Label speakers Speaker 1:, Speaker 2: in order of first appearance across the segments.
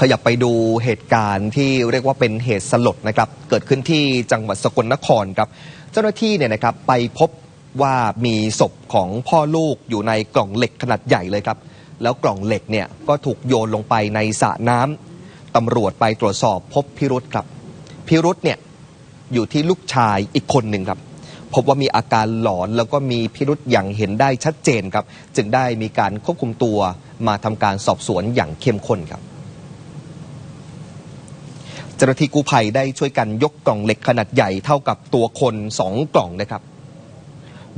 Speaker 1: ขยับไปดูเหตุการณ์ที่เรียกว่าเป็นเหตุสลดนะครับ เกิดขึ้นที่จังหวัดสกลนครครับ เจ้าหน้าที่เนี่ยนะครับไปพบว่ามีศพของพ่อลูกอยู่ในกล่องเหล็กขนาดใหญ่เลยครับ แล้วกล่องเหล็กเนี่ยก็ถูกโยนลงไปในสระน้ำตำรวจไปตรวจสอบพบพิรุษครับ พิรุษเนี่ยอยู่ที่ลูกชายอีกคนหนึ่งครับ พบว่ามีอาการหลอนแล้วก็มีพิรุษอย่างเห็นได้ชัดเจนครับ จึงได้มีการควบคุมตัวมาทำการสอบสวนอย่างเข้มข้นครับ จ้าหน้าที่กู้ภัยได้ช่วยกันยกกล่องเหล็กขนาดใหญ่เท่ากับตัวคนสองกล่องนะครับ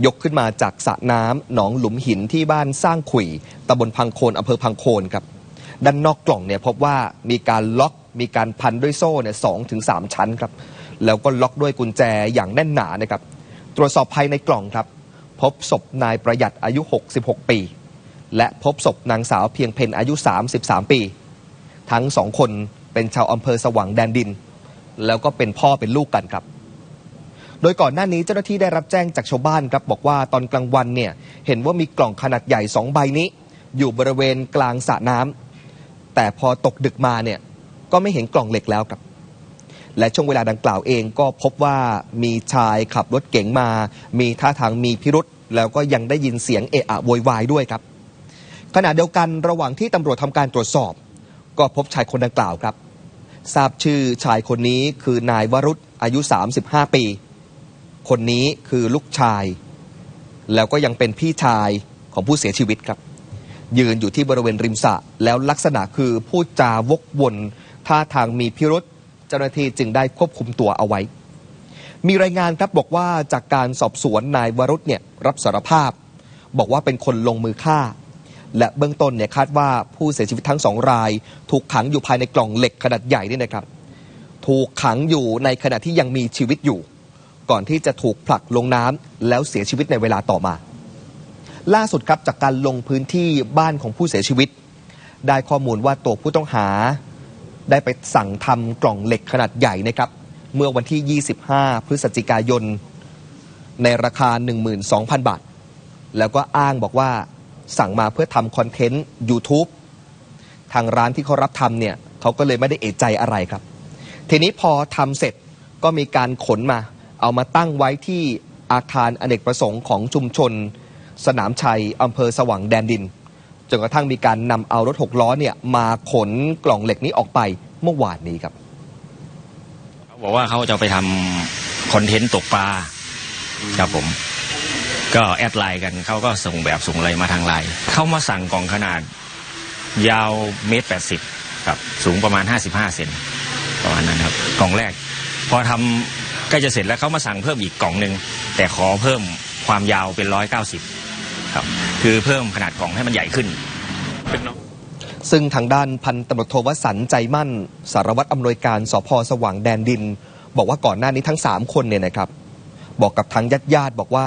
Speaker 1: ยกขึ้นมาจากสระน้ำหนองหลุมหินที่บ้านสร้างขุยตำบลพังโคนอำเภอพังโคนครับ ด้านนอกกล่องเนี่ยพบว่ามีการล็อกมีการพันด้วยโซ่เนี่ยสองถึงสามชั้นครับ แล้วก็ล็อกด้วยกุญแจอย่างแน่นหนานะครับ ตรวจสอบภายในกล่องครับ พบศพนายประหยัดอายุ 66 ปี และพบศพนางสาวเพียงเพนอายุ 33 ปี ทั้งสองคน เป็นชาวอำเภอสว่างแดนดิน แล้วก็เป็นพ่อเป็นลูกกันครับ โดยก่อนหน้านี้เจ้าหน้าที่ได้รับแจ้งจากชาวบ้านครับบอกว่าตอนกลางวันเนี่ยเห็นว่ามีกล่องขนาดใหญ่สองใบนี้ อยู่บริเวณกลางสระน้ำแต่พอตกดึกมาเนี่ยก็ไม่เห็นกล่องเหล็กแล้วครับ และช่วงเวลาดังกล่าวเองก็พบว่ามีชายขับรถเก๋งมา มีท่าทางมีพิรุษแล้วก็ยังได้ยินเสียงเอะอะโวยวายด้วยครับ ขณะเดียวกันระหว่างที่ตำรวจทำการตรวจสอบ ก็พบชายคนดังกล่าวครับ ทราบชื่อชายคนนี้คือนายวรุษอายุ 35 ปี คนนี้คือลูกชาย แล้วก็ยังเป็นพี่ชายของผู้เสียชีวิตครับ ยืนอยู่ที่บริเวณริมสระแล้วลักษณะคือพูดจาวกวนท่าทางมีพิรุษเจ้าหน้าที่จึงได้ควบคุมตัวเอาไว้ มีรายงานครับบอกว่าจากการสอบสวนนายวรุษเนี่ยรับสารภาพ บอกว่าเป็นคนลงมือฆ่า และเบื้องต้นเนี่ยคาดว่าผู้เสียชีวิตทั้งสองราย ถูกขังอยู่ภายในกล่องเหล็กขนาดใหญ่นี่นะครับ ถูกขังอยู่ในขณะที่ยังมีชีวิตอยู่ ก่อนที่จะถูกผลักลงน้ำแล้วเสียชีวิตในเวลาต่อมา ล่าสุดครับจากการลงพื้นที่บ้านของผู้เสียชีวิต ได้ข้อมูลว่าตัวผู้ต้องหา ได้ไปสั่งทำกล่องเหล็กขนาดใหญ่นะครับ เมื่อวันที่ 25 พฤศจิกายน ในราคา 12,000 บาท แล้วก็อ้างบอกว่า สั่งมาเพื่อทำคอนเทนต์ YouTube ทางร้านที่เขารับทำเนี่ยเขาก็เลยไม่ได้เอะใจอะไรครับ ทีนี้พอทำเสร็จก็มีการขนมา เอามาตั้งไว้ที่อาคารอเนกประสงค์ของชุมชน สนามชัยอำเภอสว่างแดนดินจนกระทั่งมีการนำเอารถหกล้อเนี่ยมาขนกล่องเหล็กนี้ออกไปเมื่อวานนี้ครับ
Speaker 2: เขาบอกว่าเขาจะไปทำคอนเทนต์ตกปลาครับผม ก็แอดไลน์กันเขาก็ส่งแบบส่งอะไรมาทางไลน์เขามาสั่งกล่องขนาดยาวเมตรแปดสิบครับสูงประมาณห้าสิบห้าเซนประมาณนั้นครับ กล่องแรก พอทำใกล้จะเสร็จแล้วเขามาสั่งเพิ่มอีกกล่องหนึ่งแต่ขอเพิ่มความยาวเป็นร้อยเก้าสิบครับ คือเพิ่มขนาดกล่องให้มันใหญ่ขึ้น
Speaker 1: ซึ่งทางด้านพันตำรวจโทวสันต์ใจมั่น สารวัตรอำนวยการสพสว่างแดนดิน บอกว่าก่อนหน้านี้ทั้ง 3 คนเนี่ยนะครับ บอกกับทางญาติญาติๆบอกว่า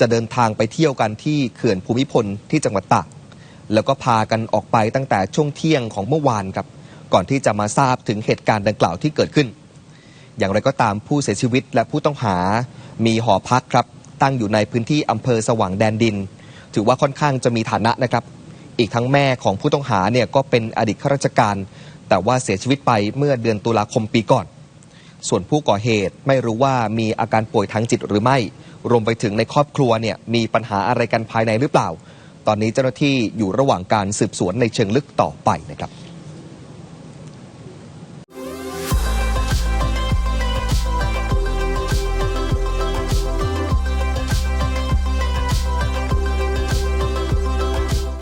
Speaker 1: จะเดินทางไปเที่ยวกันที่เขื่อนภูมิพลที่จังหวัดตากแล้วก็พากันออกไปตั้งแต่ช่วงเที่ยงของเมื่อวานครับ ก่อนที่จะมาทราบถึงเหตุการณ์ดังกล่าวที่เกิดขึ้น อย่างไรก็ตามผู้เสียชีวิตและผู้ต้องหามีหอพักครับ ตั้งอยู่ในพื้นที่อำเภอสว่างแดนดิน ถือว่าค่อนข้างจะมีฐานะนะครับ อีกทั้งแม่ของผู้ต้องหาเนี่ยก็เป็นอดีตข้าราชการ แต่ว่าเสียชีวิตไปเมื่อเดือนตุลาคมปีก่อน ส่วนผู้ก่อเหตุไม่รู้ว่ามีอาการป่วยทางจิตหรือไม่ รวมไปถึงในครอบครัวเนี่ยมีปัญหาอะไรกันภายในหรือเปล่า ตอนนี้เจ้าหน้าที่อยู่ระหว่างการสืบสวนในเชิงลึกต่อไปนะครับ